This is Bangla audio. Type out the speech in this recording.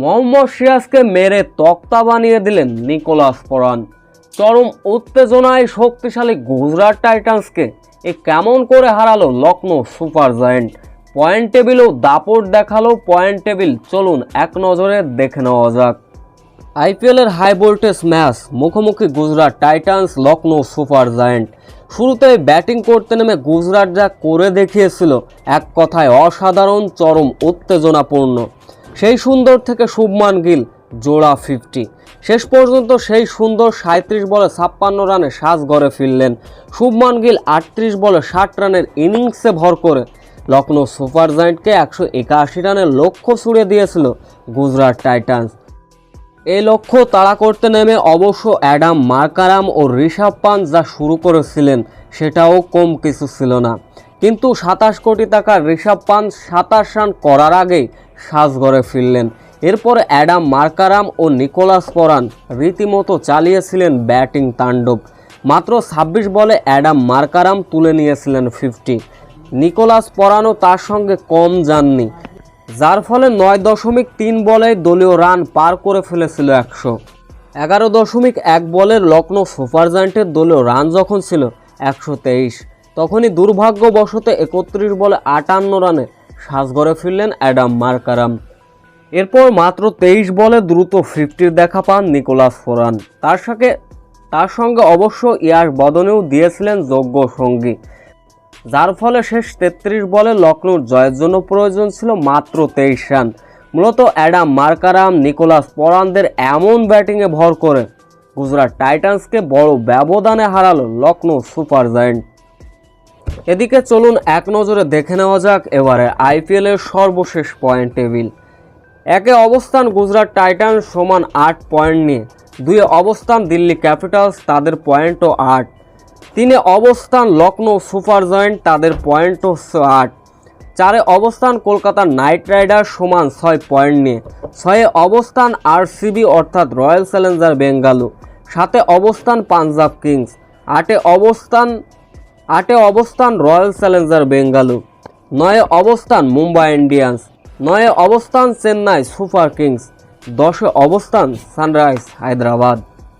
মোহাম্মদ সিরাজকে মেরে তক্তা বানিয়ে দিলেন নিকোলাস পরান চরম উত্তেজনায় শক্তিশালী গুজরাট টাইটান্সকে এ কেমন করে হারালো লখনৌ সুপার জায়েন্ট? পয়েন্ট টেবিলেও দাপট দেখাল, পয়েন্ট টেবিল চলুন এক নজরে দেখে নেওয়া যাক। আইপিএলের হাই ভোল্টেজ ম্যাচ মুখোমুখি Gujarat Titans Lucknow Super Giant. শুরুতে ব্যাটিং করতে নেমে গুজরাট যা করে দেখিয়েছিল, এক কথায় অসাধারণ, চরম উত্তেজনাপূর্ণ। সেই সুন্দর থেকে শুভমান গিল জোড়া ফিফটি শেষ পর্যন্ত সেই সুন্দর সাঁত্রিশ বলে ছাপ্পান্ন রানে সাজ গড়ে ফিরলেন। শুভমান গিল আটত্রিশ বলে ষাট রানের ইনিংসে ভর করে। লখনৌ সুপার জায়েন্টকে একশো একাশি রানের লক্ষ্য ছুড়ে দিয়েছিল গুজরাট টাইটান্স। এই লক্ষ্য তাড়া করতে নেমে অবশ্য অ্যাডাম মার্কারাম ও ঋষভ পান্ত যা শুরু করেছিলেন, সেটাও কম কিছু ছিল না। কিন্তু সাতাশ কোটি টাকার ঋষভ পান্ত সাতাশ রান করার আগেই সাজঘরে ফিরলেন। এরপর অ্যাডাম মার্কারাম ও নিকোলাস পরান রীতিমতো চালিয়েছিলেন ব্যাটিং তাণ্ডব। মাত্র ছাব্বিশ বলে অ্যাডাম মার্কারাম তুলে নিয়েছিলেন ফিফটি। নিকোলাস পরানও তার সঙ্গে কম যাননি, যার ফলে নয় দশমিক তিন বলে দলীয় রান পার করে ফেলেছিল একশো। এগারো দশমিক এক বলের লখনৌ সুপার জায়েন্টের দলীয় রান যখন ছিল একশো তেইশ। তখনই দুর্ভাগ্যবশত একত্রিশ বলে আটান্ন রানে সাজঘরে ফিরলেন অ্যাডাম মার্কারাম। এরপর মাত্র তেইশ বলে দ্রুত ফিফটির দেখা পান নিকোলাস ফোরান। তার সঙ্গে তার সঙ্গে অবশ্য ইয়াস বদনেও দিয়েছিলেন যোগ্য সঙ্গী। যার ফলে শেষ তেত্রিশ বলে লখনৌর জয়ের জন্য প্রয়োজন ছিল মাত্র তেইশ রান। মূলত অ্যাডাম মার্কারাম নিকোলাস পরানদের এমন ব্যাটিংয়ে ভর করে, গুজরাট টাইটান্সকে বড় ব্যবধানে হারালো লখনৌ সুপার জায়েন্ট। এদিকে চলুন এক নজরে দেখে নেওয়া যাক এবারে আইপিএলের সর্বশেষ পয়েন্ট টেবিল। একে অবস্থান গুজরাট টাইটান সমান আট পয়েন্ট নিয়ে দুয়ে অবস্থান দিল্লি ক্যাপিটালস তাদের পয়েন্টও আট, তিনে অবস্থান লখনৌ সুপার জয়েন্ট তাদের পয়েন্ট হচ্ছে আট, চারে অবস্থান কলকাতা নাইট রাইডার সমান ছয় পয়েন্ট নিয়ে, ছয়ে অবস্থান আরসিবি অর্থাৎ রয়্যাল চ্যালেঞ্জার বেঙ্গালু সাতে অবস্থান পাঞ্জাব কিংস, আটে অবস্থান আটে অবস্থান রয়্যাল চ্যালেঞ্জার বেঙ্গালু নয়ে অবস্থান মুম্বাই ইন্ডিয়ান্স, নয়ে অবস্থান চেন্নাই সুপার কিংস, দশে অবস্থান সানরাইজ হায়দ্রাবাদ।